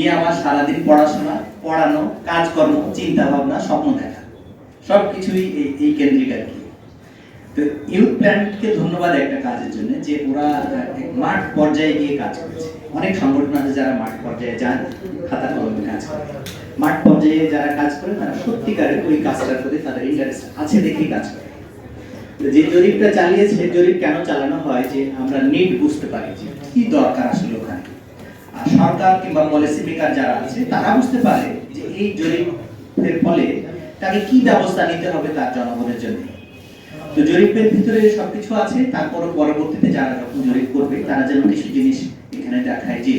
নিয়ে আমার সারাদিন পড়াশোনা, পড়ানো, কাজকর্ম চিন্তা ভাবনা স্বপ্ন দেখা। সব কিছুই এই এই কেন্দ্রিক আর কি। তো ইউথ প্ল্যানকে ধন্যবাদ একটা কাজের জন্য যে ওরা মাঠ পর্যায়ে গিয়ে কাজ করেছে। অনেক সংগঠন আছে যারা মাঠ পর্যায়ে যান, খাতা কলমে কাজ করে। মাঠ পর্যায়ে যারা কাজ করে, তারা সত্যিকারের ওই কাজটার প্রতি তাদের ইন্টারেস্ট আছে দেখেই কাজ করে। যে জরিপটা চালিয়েছে, জরিপ কেন চালানো হয় যে আমরা নিড বুঝতে পারি যে কি দরকার আসলে ওখানে। সরকার কিংবা পলিসি মেকার যারা আছে, তারা বুঝতে পারে যে এই জরিপের ফলে তাকে কি ব্যবস্থা নিতে হবে তার জনগণের জন্য। তো জরিপের ভিতরে সবকিছু আছে তারপর পরবর্তীতে যারা যখন জরিপ করবে, তারা যেন কিছু জিনিস এখানে দেখায় যে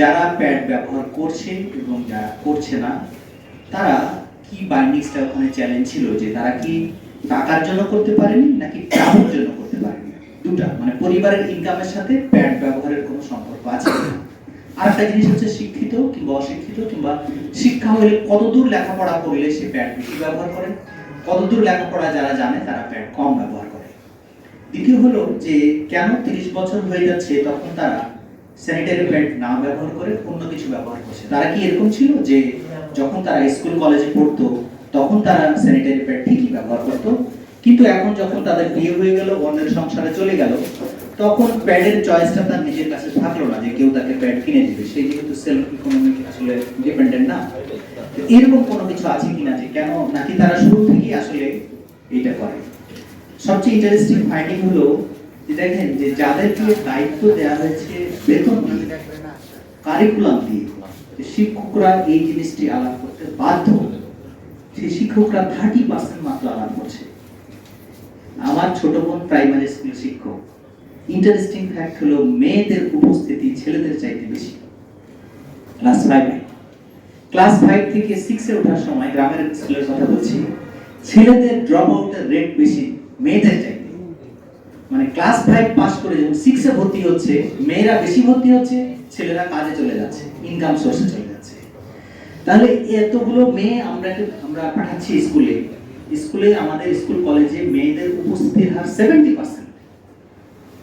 যারা প্যাড ব্যবহার করছে এবং যারা করছে না, তারা কি বাইন্ডিংসটা ওখানে চ্যালেঞ্জ ছিল যে তারা কি টাকার জন্য করতে পারেনি নাকি টাকার জন্য করতে পারেনি? দুটা মানে পরিবারের ইনকামের সাথে প্যাড ব্যবহারের কোনো সম্পর্ক আছে কিনা আর একটা জিনিস হচ্ছে শিক্ষিত কিংবা অশিক্ষিত কিংবা শিক্ষা হলে কতদূর লেখাপড়া করলে সে প্যাড বেশি ব্যবহার করে? কতদূর লেখাপড়া যারা জানে তারা প্যাড কম ব্যবহার করে? দ্বিতীয় হলো যে কেন তিরিশ বছর হয়ে যাচ্ছে তখন তারা স্যানিটারি প্যাড না ব্যবহার করে, অন্য কিছু ব্যবহার করছে? তারা কি এরকম ছিল যে যখন তারা স্কুল, কলেজে পড়তো, তখন তারা স্যানিটারি প্যাড ঠিকই ব্যবহার করতো? কিন্তু এখন যখন তাদের বিয়ে হয়ে গেল, অন্যের সংসারে চলে গেল তখন প্যাডের চয়েসটা তার নিজের কাছে থাকল না যে কেউ তাকে প্যাড কিনে দিবে। সেই যেহেতু সেলফ ইকোনমিক আসলে ডিপেন্ডেন্ট না এরকম কোনো কিছু আছে কিনা যে কেন? নাকি তারা শুরু থেকেই আসলে এইটা করে? সবচেয়ে ইন্টারেস্টিং ফাইন্ডিং হলো যে দেখেন যে যাদেরকে দায়িত্ব দেওয়া হয়েছে বেতন দিয়ে কারিকুলাম দিয়ে শিক্ষকরা এই জিনিসটি আলাপ করতে বাধ্য, সেই শিক্ষকরা থার্টি পার্সেন্ট মাত্র আলাপ করছে। আমার ছোট বোন প্রাইমারি স্কুল শিক্ষক। ইন্টারেস্টিং ফ্যাক্ট হলো, মেয়েদের উপস্থিতি ছেলেদের চাইতে বেশি। ক্লাস ফাইভে ক্লাস ফাইভ থেকে সিক্সে ওঠার সময় গ্রামের স্কুলের কথা বলছি। ছেলেদের ড্রপ আউটের রেট বেশি মেয়েদের চাইতে। মানে ক্লাস ফাইভ পাস করে যখন সিক্সে ভর্তি হচ্ছে, মেয়েরা বেশি ভর্তি হচ্ছে, ছেলেরা কাজে চলে যাচ্ছে ইনকাম সোর্সে চলে যাচ্ছে। তাহলে এতগুলো মেয়ে আমরা আমরা পাঠাচ্ছি স্কুলে। স্কুলে, আমাদের স্কুল কলেজে মেয়েদের উপস্থিতির হার সেভেন্টি পার্সেন্ট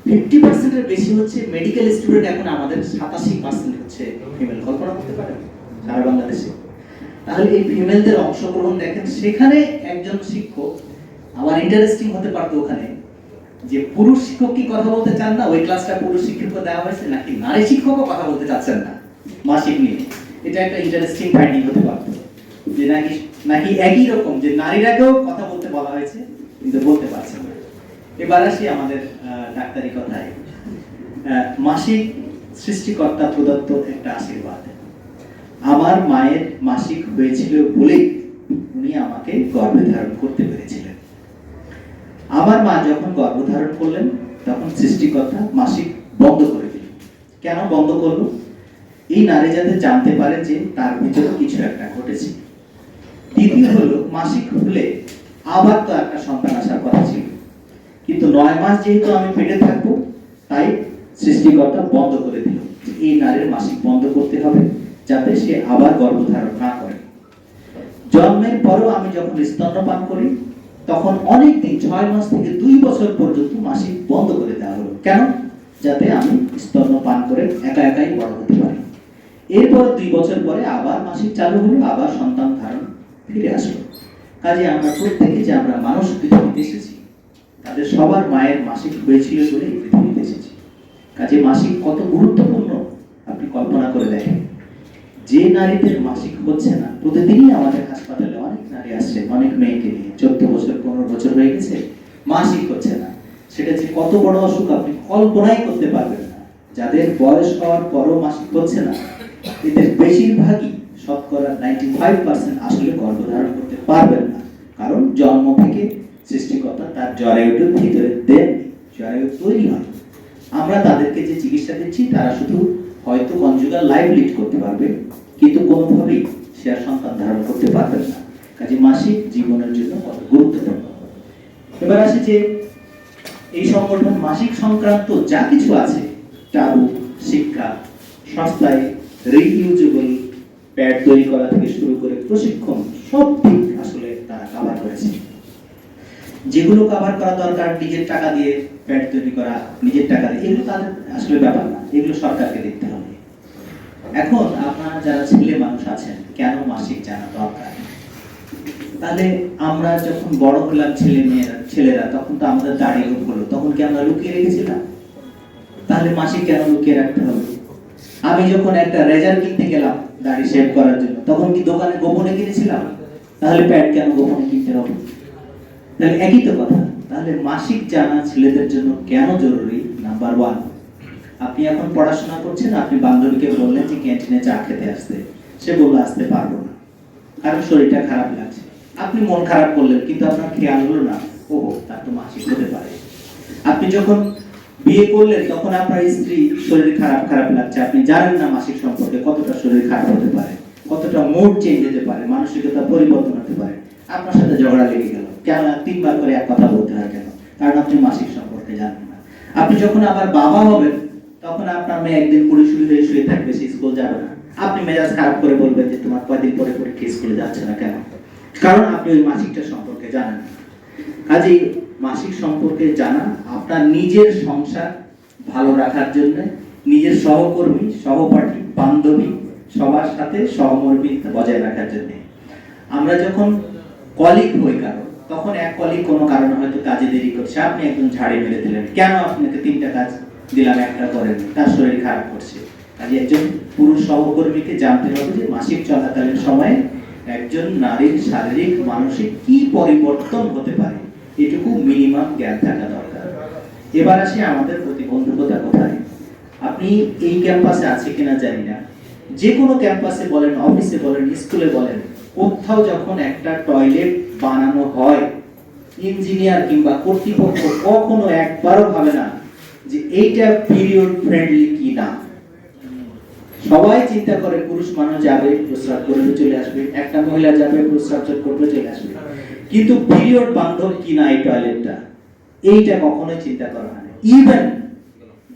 ফিফটি পার্সেন্টের বেশি হচ্ছে মেডিকেল স্টুডেন্ট এখন আমাদের সাতাশি পার্সেন্ট হচ্ছে ফিমেল কল্পনা করতে পারেন সারা বাংলাদেশে। তাহলে এই ফিমেলদের অংশগ্রহণ দেখেন, সেখানে একজন শিক্ষক, আমার ইন্টারেস্টিং হতে পারতো ওখানে, যে পুরুষ শিক্ষক কি কথা বলতে চান না? ওই ক্লাসটা পুরুষ শিক্ষককে দেওয়া হয়েছে নাকি নারী শিক্ষকও কথা বলতে চাচ্ছেন না? মাসিক নিয়ে। এটা একটা ইন্টারেস্টিং ফাইন্ডিং হতে পারতো। যে নাকি নাকি একই রকম, যে নারীরাকেও কথা বলতে বলা হয়েছে, কিন্তু বলতে পারছে না। এবার আসি আমাদের ডাক্তারি কথায় মাসিক সৃষ্টিকর্তা প্রদত্ত একটা আশীর্বাদ। আমার মায়ের মাসিক হয়েছিল বলেই উনি আমাকে গর্ভে ধারণ করতে পেরেছিলেন। আমার মা যখন গর্ভধারণ করলেন, তখন সৃষ্টিকর্তা মাসিক বন্ধ করে দিল কেন বন্ধ করল? এই নারী যাতে জানতে পারে যে তার ভিতরে কিছু একটা ঘটেছে। দ্বিতীয় হলো, মাসিক হলে আবার তো একটা সন্তান আসার কথা ছিল। কিন্তু নয় মাস যেহেতু আমি পেটে থাকব, তাই সৃষ্টিকর্তা বন্ধ করে দিল। এই নারীর মাসিক বন্ধ করতে হবে যাতে সে আবার গর্ভধারণ না করে। জন্মের পরও আমি যখন স্তন্যপান করি, তখন অনেক দিন, ছয় মাস থেকে দুই বছর পর্যন্ত মাসিক বন্ধ করে দেওয়া হলো। কেন? যাতে আমি স্তন্যপান করে একা একাই বড় হতে পারি। এরপর দুই বছর পরে আবার মাসিক চালু হলো, আবার সন্তান ধারণ ফিরে আসলো। কাজে আমরা প্রত্যেকে যে আমরা মানুষ, পৃথিবীতে এসেছি তাদের সবার মায়ের মাসিক হয়েছিল বলে এই পৃথিবীতে এসেছি। কাজে মাসিক কত গুরুত্বপূর্ণ, আপনি কল্পনা করে দেখেন। যে নারীদের মাসিক হচ্ছে না, প্রতিদিনই আমাদের হাসপাতালে অনেক নারী আসছে, অনেক মেয়েকে নিয়ে। চোদ্দ বছর, পনেরো বছর হয়ে গেছে, মাসিক হচ্ছে না। সেটা যে কত বড় অসুখ আপনি কল্পনাই করতে পারবেন না। যাদের বয়স হওয়ার পরও মাসিক হচ্ছে না, এদের বেশিরভাগই শতকরা নাইনটি ফাইভ পার্সেন্ট আসলে গর্ভধারণ করতে পারবেন না। কারণ জন্ম থেকে সৃষ্টিকর্তা তার জরায়ুটির ভিতরে দেন, জরায়ু তৈরি হয়। আমরা তাদেরকে যে চিকিৎসা দিচ্ছি, তারা শুধু হয়তো কনজুগাল লাইফ লিড করতে পারবে, কিন্তু কোনোভাবেই সে আর সন্তান ধারণ করতে পারবেন না। কাজে মাসিক জীবনের জন্য কত গুরুত্বপূর্ণ। এবার আসি যে এই সংগঠন মাসিক সংক্রান্ত যা কিছু আছে চালু শিক্ষা, সস্তায় রিইউজেবল প্যাড তৈরি করা থেকে শুরু করে প্রশিক্ষণ, সব দিক আসলে তারা কাভার করেছে। যেগুলো কভার করা দরকার, নিজের টাকা দিয়ে প্যাড তৈরি করা, নিজের টাকা দিয়ে, এগুলো তাদের আসলে ব্যাপার না। এগুলো সরকারকে দেখতে হবে। এখন আপনার যারা ছেলে মানুষ আছেন, কেন মাসিক জানা দরকার? তাহলে আমরা যখন বড় হলাম ছেলে মেয়েরা, ছেলেরা, তখন তো আমাদের দাড়ি হলো তখন কি আমরা লুকিয়ে রেখেছিলাম? তাহলে মাসিক কেন লুকিয়ে রাখতে হবে? আমি যখন একটা রেজার কিনতে গেলাম দাড়ি শেভ করার জন্য, তখন কি দোকানে গোপনে কিনেছিলাম? তাহলে প্যাড কেন গোপনে কিনতে হবে? তাহলে একই তো কথা। তাহলে মাসিক জানা ছেলেদের জন্য কেন জরুরি? নাম্বার ওয়ান আপনি এখন পড়াশোনা করছেন, আপনি বান্ধবীকে বললেন যে ক্যান্টিনে চা খেতে আসতে। সে বলল, আসতে পারব না। কারণ শরীরটা খারাপ লাগছে। আপনি মন খারাপ করলেন, কিন্তু আপনার খেয়াল হলো না। ও তার তো মাসিক হতে পারে। আপনি যখন বিয়ে করলেন, তখন আপনার স্ত্রী শরীর খারাপ খারাপ লাগছে। আপনি জানেন না মাসিক সম্পর্কে কতটা শরীর খারাপ হতে পারে, কতটা মুড চেঞ্জ হতে পারে, মানসিকতা পরিবর্তন হতে পারে। আপনার সাথে ঝগড়া লেগে গেল। তিনবার করে এক কথা বলতে হয় কেন? কারণ আপনি মাসিক সম্পর্কে জানেন না। আপনি যখন আবার বাবা হবেন, তখন আপনার মেয়ে একদিন পুরী শুরু হয়ে শুয়ে থাকবে, সে স্কুল যাবে না। আপনি মেজাজ খারাপ করে বলবেন যে তোমার কয়দিন পরে পরীক্ষা স্কুলে যাচ্ছে না কেন? কারণ আপনি ওই মাসিকটা সম্পর্কে জানেন কাজেই মাসিক সম্পর্কে জানা আপনার নিজের সংসার ভালো রাখার জন্য নিজের সহকর্মী, সহপাঠী, বান্ধবী, সবার সাথে সহমর্মিতা বজায় রাখার জন্য। আমরা যখন কলিগ হই কারও তখন এক কলিগ কোনো কারণে হয়তো কাজে দেরি করছে। আপনি একদম ঝাড়ে মেরে দিলেন। কেন আপনাকে তিনটা কাজ দিলাম? একটা করেন। তার শরীর খারাপ করছে। কাজে একজন পুরুষ সহকর্মীকে জানতে হবে যে মাসিক চলাকালীন সময়ে একজন নারীর শারীরিক, মানসিক কি পরিবর্তন হতে পারে? এটুকু মিনিমাম জ্ঞান থাকা দরকার। এবার আসি আমাদের প্রতিবন্ধকতা কোথায়? আপনি এই ক্যাম্পাসে আছে কিনা জানি না। যে কোনো ক্যাম্পাসে বলেন অফিসে বলেন স্কুলে বলেন কোথাও যখন একটা টয়লেট বানানো হয় ইঞ্জিনিয়ার কিংবা কর্তৃপক্ষ কখনো একবারও ভাবে না যে এইটা পিরিয়ড ফ্রেন্ডলি কি না সবাই চিন্তা করে, পুরুষ মানুষ যাবে, প্রস্রাব করবে, চলে আসবে। একটা মহিলা যাবে, প্রস্রাব করবে, চলে আসবে। কিন্তু পিরিয়ড বান্ধব কি না এই টয়লেটটা এইটা কখনোই চিন্তা করা হয় না। ইভেন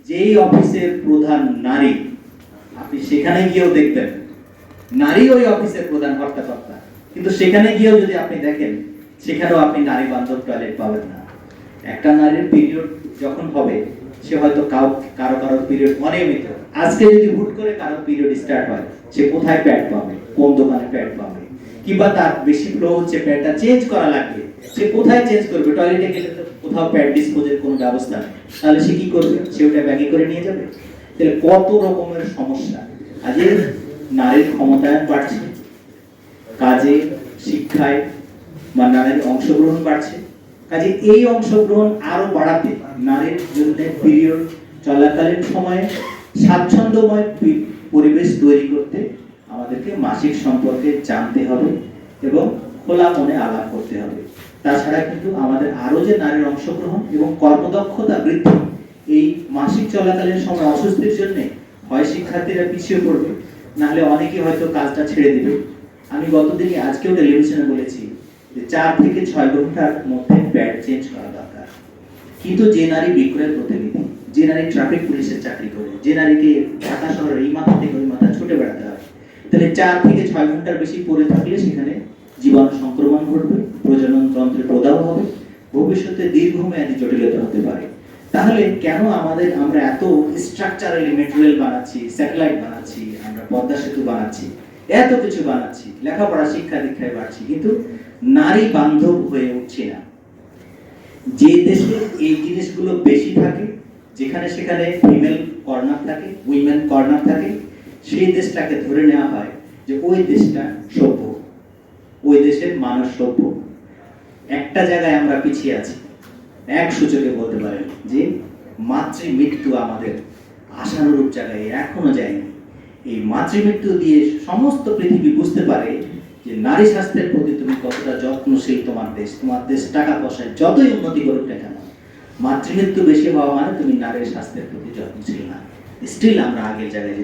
যেই অফিসের প্রধান নারী, আপনি সেখানে গিয়েও দেখবেন। নারী ওই অফিসের প্রধান কর্তাকর্তা। কিন্তু সেখানে গিয়েও যদি আপনি দেখেন, সেখানেও আপনি নারী বান্ধব টয়লেট পাবেন না। একটা নারীর পিরিয়ড যখন হবে, সে হয়তো কাউ, কারও কারও পিরিয়ড অনিয়মিত। আজকে যদি হুট করে কারও পিরিয়ড স্টার্ট হয়, সে কোথায় প্যাড পাবে? কোন দোকানে প্যাড পাবে? কিংবা তার বেশি ফ্লো হচ্ছে প্যাডটা চেঞ্জ করা লাগবে, সে কোথায় চেঞ্জ করবে? টয়লেটে গেলে তো কোথাও প্যাড ডিসপোজের কোনো ব্যবস্থা নেই। তাহলে সে কি করবে? সে ওটা ব্যাগে করে নিয়ে যাবে? তাহলে কত রকমের সমস্যা। আজকে নারীর ক্ষমতায়ন বাড়ছে, কাজে, শিক্ষায় বা নারীর অংশগ্রহণ বাড়ছে। কাজে এই অংশগ্রহণ আরও বাড়াতে নারীর জন্য পিরিয়ড চলাকালীন সময়ে স্বাচ্ছন্দ্যময় পরিবেশ তৈরি করতে আমাদেরকে মাসিক সম্পর্কে জানতে হবে এবং খোলা মনে আলাপ করতে হবে। তাছাড়া কিন্তু আমাদের আরও যে নারীর অংশগ্রহণ এবং কর্মদক্ষতা বৃদ্ধি, এই মাসিক চলাকালীন সময় অসুস্থির জন্য হয় শিক্ষার্থীরা পিছিয়ে পড়বে। নাহলে অনেকে হয়তো কাজটা ছেড়ে দেবে। আমি গতদিনই আজকেও টেলিভিশনে বলেছি যে চার থেকে ছয় ঘণ্টার মধ্যে প্যাড চেঞ্জ করা দরকার। কিন্তু যে নারী বিক্রয়ের প্রতিনিধি, যে নারী ট্রাফিক পুলিশের চাকরি করে, যে নারীকে ঢাকা শহরের এই মাথা থেকে ওই মাথা ছুটে বেড়াতে হয়। তাহলে চার থেকে ছয় ঘণ্টার বেশি পড়ে থাকলে সেখানে জীবাণু সংক্রমণ ঘটবে, প্রজনন তন্ত্রে প্রদাহ হবে, ভবিষ্যতে দীর্ঘমেয়াদী জটিলতা হতে পারে। তাহলে কেন আমাদের আমরা এত স্ট্রাকচারালি মেটেরিয়াল বানাচ্ছি স্যাটেলাইট বানাচ্ছি পদ্মা সেতু বানাচ্ছি, এত কিছু বানাচ্ছি, লেখাপড়া, শিক্ষা দীক্ষায় বাড়ছি, কিন্তু নারী বান্ধব হয়ে উঠছি না। যে দেশে এই জিনিসগুলো বেশি থাকে, যেখানে সেখানে ফিমেল কর্নার থাকে উইমেন কর্নার থাকে, সেই দেশটাকে ধরে নেওয়া হয় যে ওই দেশটা সভ্য, ওই দেশের মানুষ সভ্য। একটা জায়গায় আমরা পিছিয়ে আছি, এক সূচকে বলতে পারেন যে মাতৃ মৃত্যু আমাদের আশানুরূপ জায়গায় এখনও যায়নি। এই মাতৃমৃত্যু দিয়ে সমস্ত পৃথিবী বুঝতে পারে যে নারী স্বাস্থ্যের প্রতি তুমি কতটা যত্নশীল তোমার দেশ। তোমার দেশ টাকা পয়সায় যতই উন্নতি করুক না কেন মাতৃমৃত্যু বেশি হওয়া মানে তুমি নারীর স্বাস্থ্যের প্রতি যত্নশীল না। স্টিল আমরা আগের জায়গায়